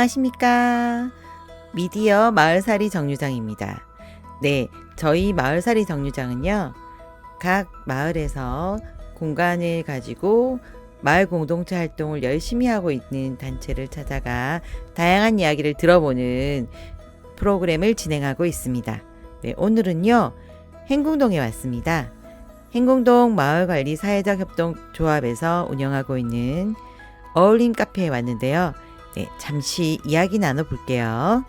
안녕하십니까. 미디어 마을살이 정류장입니다. 네, 저희 마을살이 정류장은요, 각 마을에서 공간을 가지고 마을 공동체 활동을 열심히 하고 있는 단체를 찾아가 다양한 이야기를 들어보는 프로그램을 진행하고 있습니다. 네, 오늘은요, 행궁동에 왔습니다. 행궁동 마을관리 사회적 협동 조합에서 운영하고 있는 어울림 카페에 왔는데요. 네, 잠시 이야기 나눠 볼게요.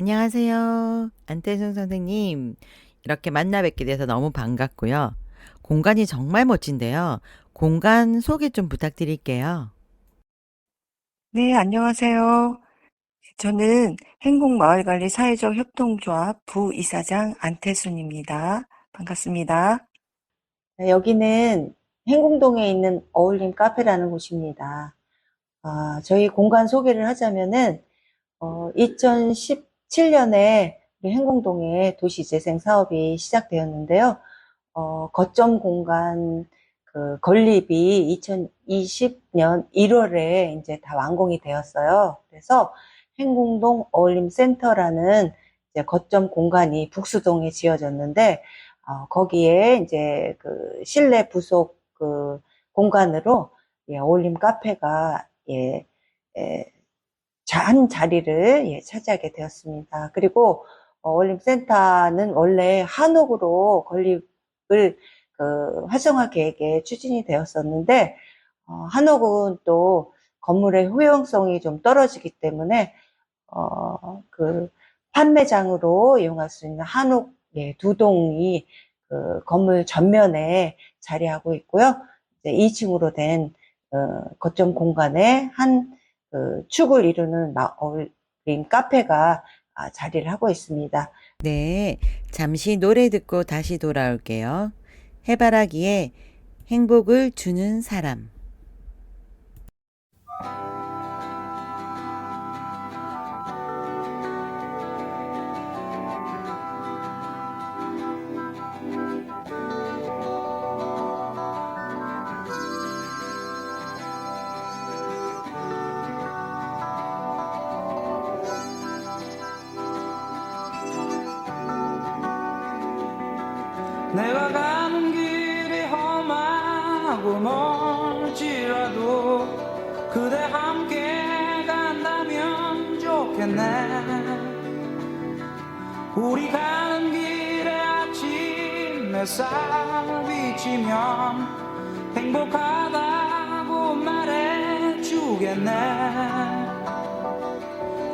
안녕하세요. 안태순 선생님. 이렇게 만나 뵙게 돼서 너무 반갑고요. 공간이 정말 멋진데요. 공간 소개 좀 부탁드릴게요. 네, 안녕하세요. 저는 행복마을관리 사회적 협동조합 부이사장 안태순입니다. 반갑습니다. 네, 여기는 행궁동에 있는 어울림 카페라는 곳입니다. 아, 저희 공간 소개를 하자면은, 어, 2017년에 우리 행궁동에 도시재생 사업이 시작되었는데요. 어, 거점 공간 그 건립이 2020년 1월에 이제 다 완공이 되었어요. 그래서 행궁동 어울림센터라는 거점 공간이 북수동에 지어졌는데, 어, 거기에 이제 그 실내 부속 그 공간으로 예, 어울림 카페가 예, 예, 자- 한 자리를 예, 차지하게 되었습니다. 그리고 어울림 센터는 원래 한옥으로 건립을 그 활성화 계획에 추진이 되었었는데 어, 한옥은 또 건물의 효용성이 좀 떨어지기 때문에 어, 그 판매장으로 이용할 수 있는 한옥 예, 두 동이 그 건물 전면에 자리하고 있고요. 이제 2층으로 된 어, 거점 공간에 한 그 축을 이루는 마- 어울림 카페가 아, 자리를 하고 있습니다. 네, 잠시 노래 듣고 다시 돌아올게요. 해바라기에 행복을 주는 사람. 내가 길이 험하고 멀지라도 그대 함께 간다면 좋겠네. 우리 가는 길에 아침 햇살 비치면 행복하다고 말해주겠네.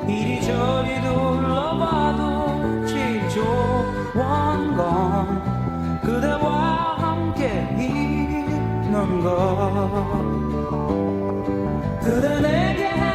이리저리 둘러봐도 제일 좋은 건 그대와 함께 것. 그대 내게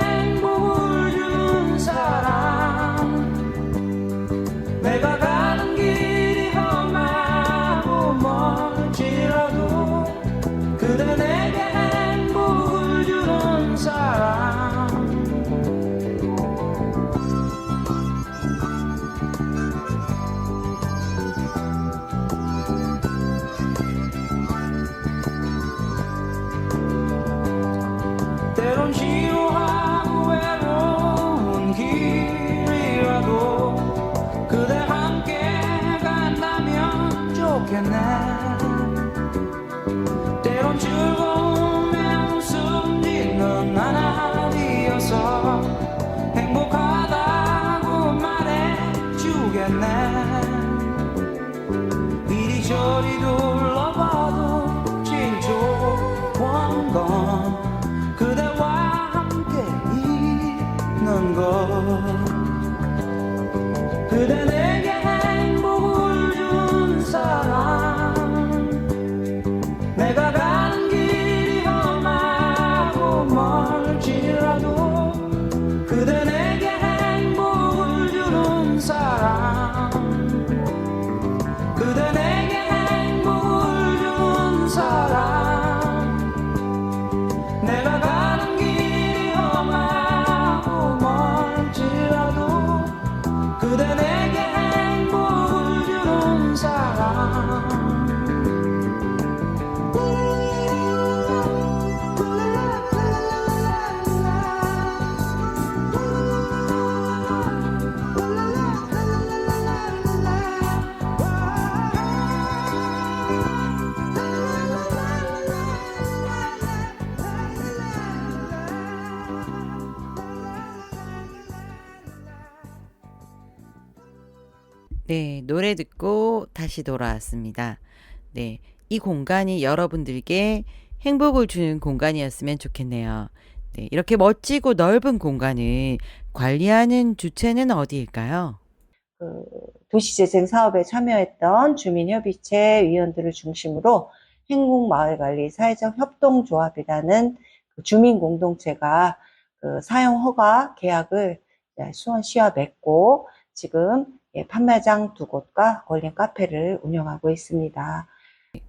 네, 노래 듣고 다시 돌아왔습니다. 네, 이 공간이 여러분들께 행복을 주는 공간이었으면 좋겠네요. 네, 이렇게 멋지고 넓은 공간을 관리하는 주체는 어디일까요? 그 도시재생 사업에 참여했던 주민협의체 위원들을 중심으로 행복마을관리 사회적 협동조합이라는 그 주민 공동체가 그 사용 허가 계약을 수원시와 맺고 지금 예, 판매장 두 곳과 걸린 카페를 운영하고 있습니다.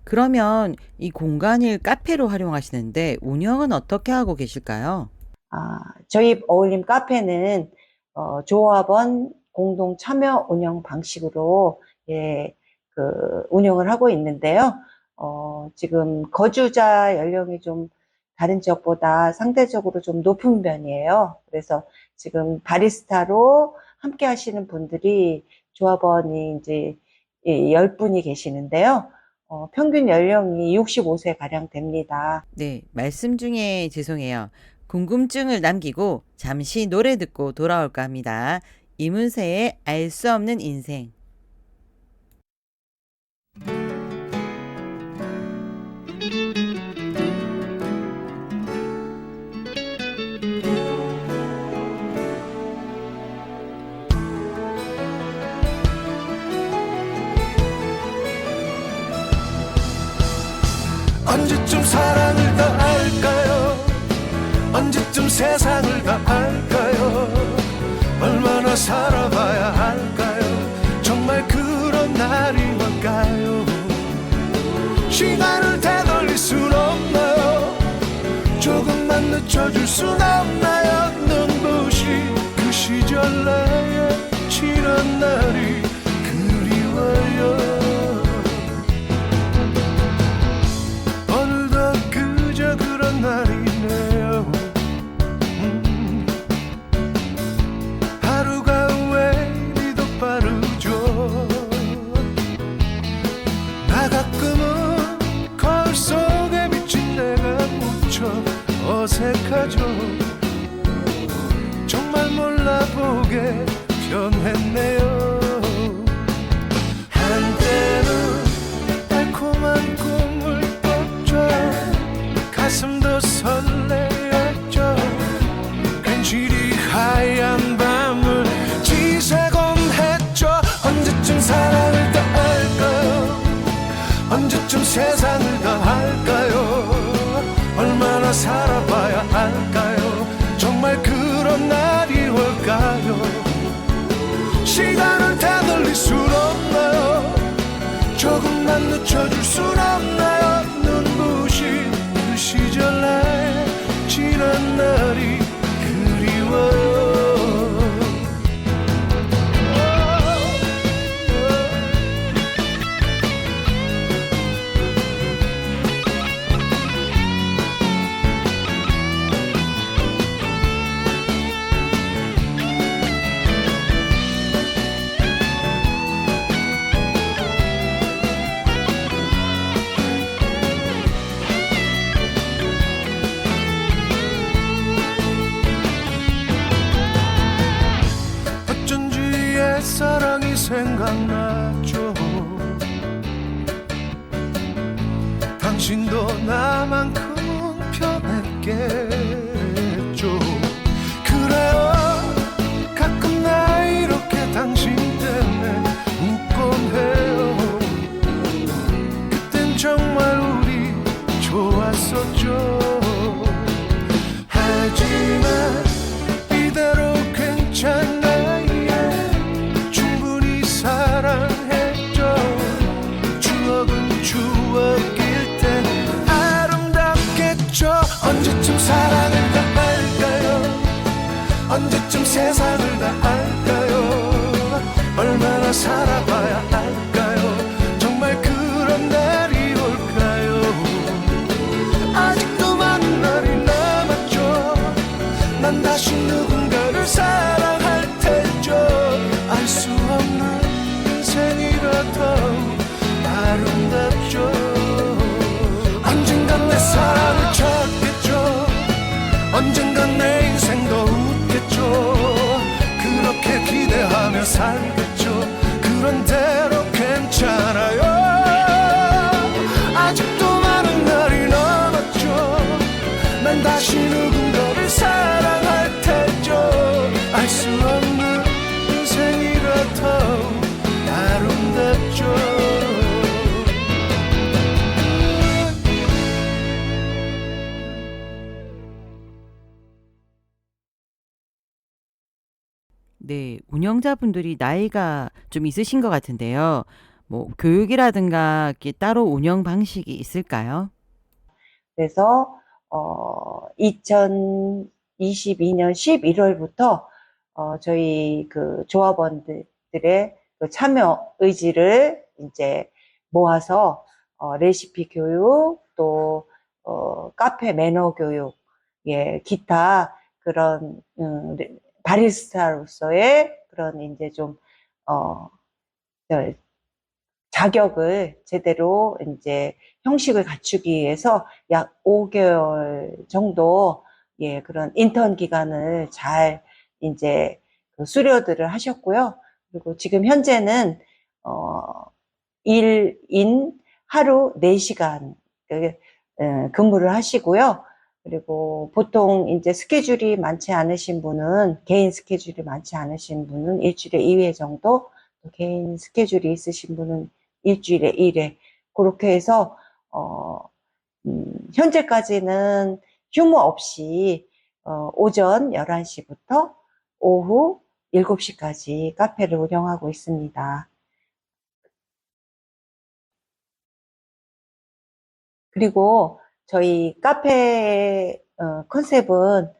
그러면 이 공간을 카페로 활용하시는데 운영은 어떻게 하고 계실까요? 아, 저희 어울림 카페는 어, 조합원 공동 참여 운영 방식으로 예, 그 운영을 하고 있는데요. 어, 지금 거주자 연령이 좀 다른 지역보다 상대적으로 좀 높은 편이에요. 그래서 지금 바리스타로 함께 하시는 분들이 조합원이 이제 10분이 계시는데요. 어, 평균 연령이 65세 가량 됩니다. 네, 말씀 중에 죄송해요. 궁금증을 남기고 잠시 노래 듣고 돌아올까 합니다. 이문세의 알 수 없는 인생. 언제쯤 사랑을 다 알까요? 언제쯤 세상을 다 알까요? 얼마나 살아봐야 할까요? 정말 그런 날이 올까요? 시간을 되돌릴 순 없나요? 조금만 늦춰줄 순 없나요? 눈부신 그 시절 나의 지난 날이 그리워요 어색하죠 정말 몰라보게 변했네요. 한때는 달콤한 꿈을 꿨죠. 가슴도 설레었죠. 괜시리 하얀 밤을 지새곤 했죠. 언제쯤 사랑을 다 알까요? 언제쯤 세상을 할까요? 정말 그런 날이 올까요? 시간을 되돌릴 순 없나요? 조금만 늦춰줄 순 없나요 deshalb 네, 운영자분들이 나이가 좀 있으신 것 같은데요. 뭐 교육이라든가 이렇게 따로 운영 방식이 있을까요? 그래서 어 2022년 11월부터 어 저희 그 조합원들의 그 참여 의지를 이제 모아서 어 레시피 교육 또 어 카페 매너 교육 예 기타 그런 음 레- 바리스타로서의 그런 이제 좀 어 자격을 제대로 이제 형식을 갖추기 위해서 약 5개월 정도 예 그런 인턴 기간을 잘 이제 그 수료들을 하셨고요. 그리고 지금 현재는 어 1인 하루 4시간 그, 어, 근무를 하시고요. 그리고 보통 이제 스케줄이 많지 않으신 분은 개인 스케줄이 많지 않으신 분은 일주일에 2회 정도 또 개인 스케줄이 있으신 분은 일주일에 1회 그렇게 해서 어, 음, 현재까지는 휴무 없이 어, 오전 11시부터 오후 7시까지 카페를 운영하고 있습니다. 그리고 저희 카페 어, 컨셉은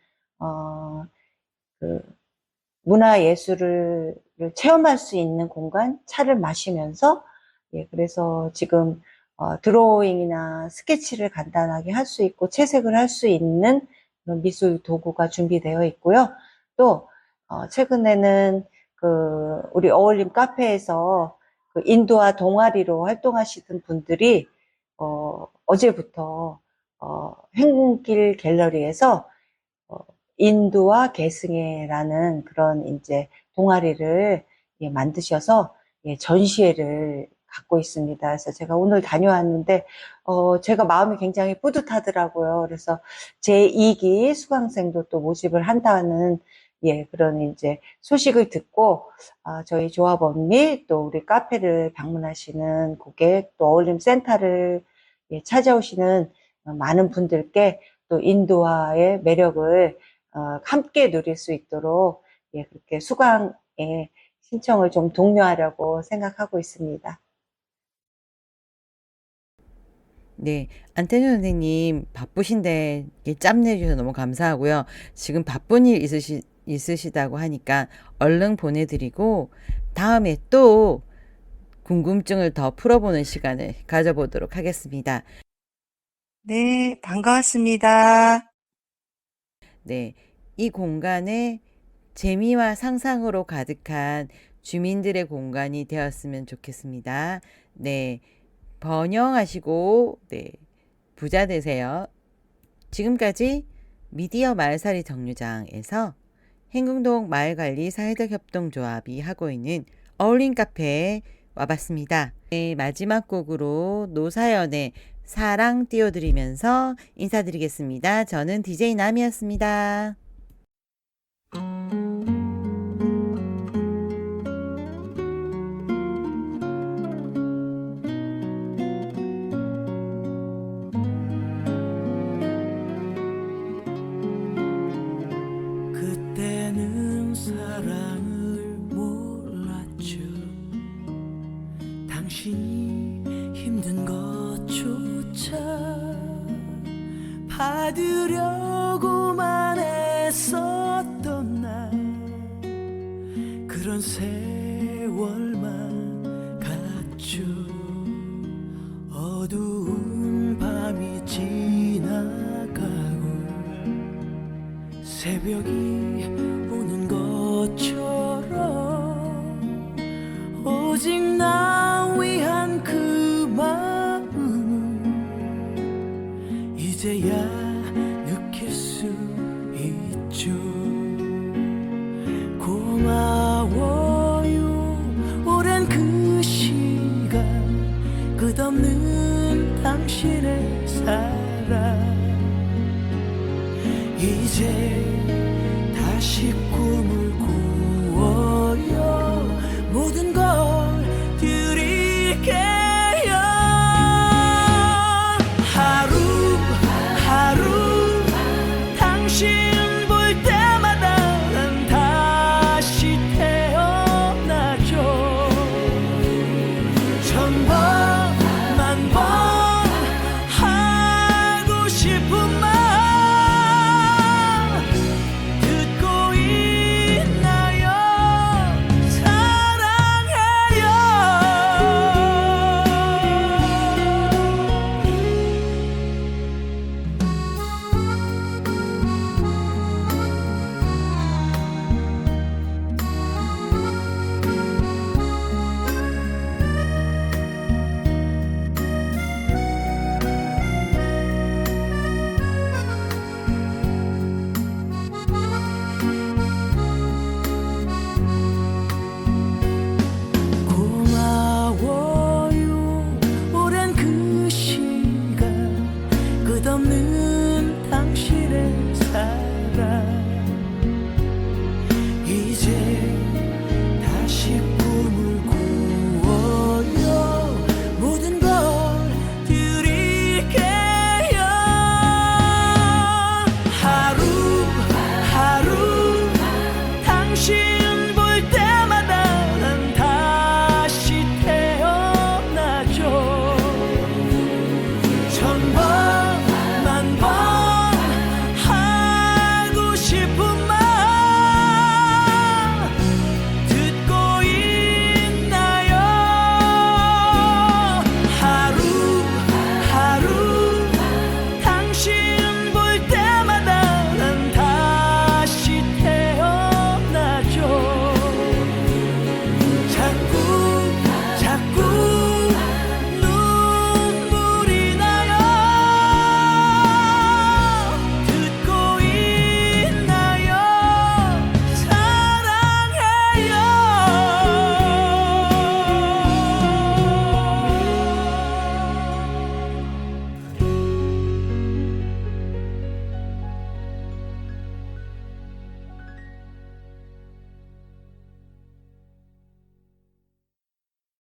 어, 그 문화 예술을 체험할 수 있는 공간, 차를 마시면서 예, 그래서 지금 어, 드로잉이나 스케치를 간단하게 할 수 있고 채색을 할 수 있는 미술 도구가 준비되어 있고요. 또 어, 최근에는 그 우리 어울림 카페에서 그 인도와 동아리로 활동하시던 분들이 어, 어제부터 어, 행길 갤러리에서 어, 인도와 계승회라는 그런 이제 동아리를 예, 만드셔서 예, 전시회를 갖고 있습니다. 그래서 제가 오늘 다녀왔는데 어, 제가 마음이 굉장히 뿌듯하더라고요. 그래서 제 2기 수강생도 또 모집을 한다는 예, 그런 이제 소식을 듣고 아, 저희 조합원 및또 우리 카페를 방문하시는 고객 또 어울림 센터를 예, 찾아오시는 어, 많은 분들께 또 인도화의 매력을 어, 함께 누릴 수 있도록 예, 그렇게 수강에 신청을 좀 독려하려고 생각하고 있습니다. 네, 안태준 선생님 바쁘신데 이렇게 짬 내주셔서 너무 감사하고요. 지금 바쁜 일 있으시, 있으시다고 하니까 얼른 보내드리고 다음에 또 궁금증을 더 풀어보는 시간을 가져보도록 하겠습니다. 네, 반가웠습니다. 네, 이 공간에 재미와 상상으로 가득한 주민들의 공간이 되었으면 좋겠습니다. 네, 번영하시고, 네, 부자 되세요. 지금까지 미디어 말살이 정류장에서 행궁동 마을관리 사회적 협동조합이 하고 있는 어울림 카페에 와봤습니다. 네, 마지막 곡으로 노사연의 사랑 띄워드리면서 인사드리겠습니다. 저는 DJ 남이었습니다. 당신이 힘든 것 조차 받으려고만 했었던 날. 그런 세월만 갔죠. 어두운 밤이 지나가고 새벽이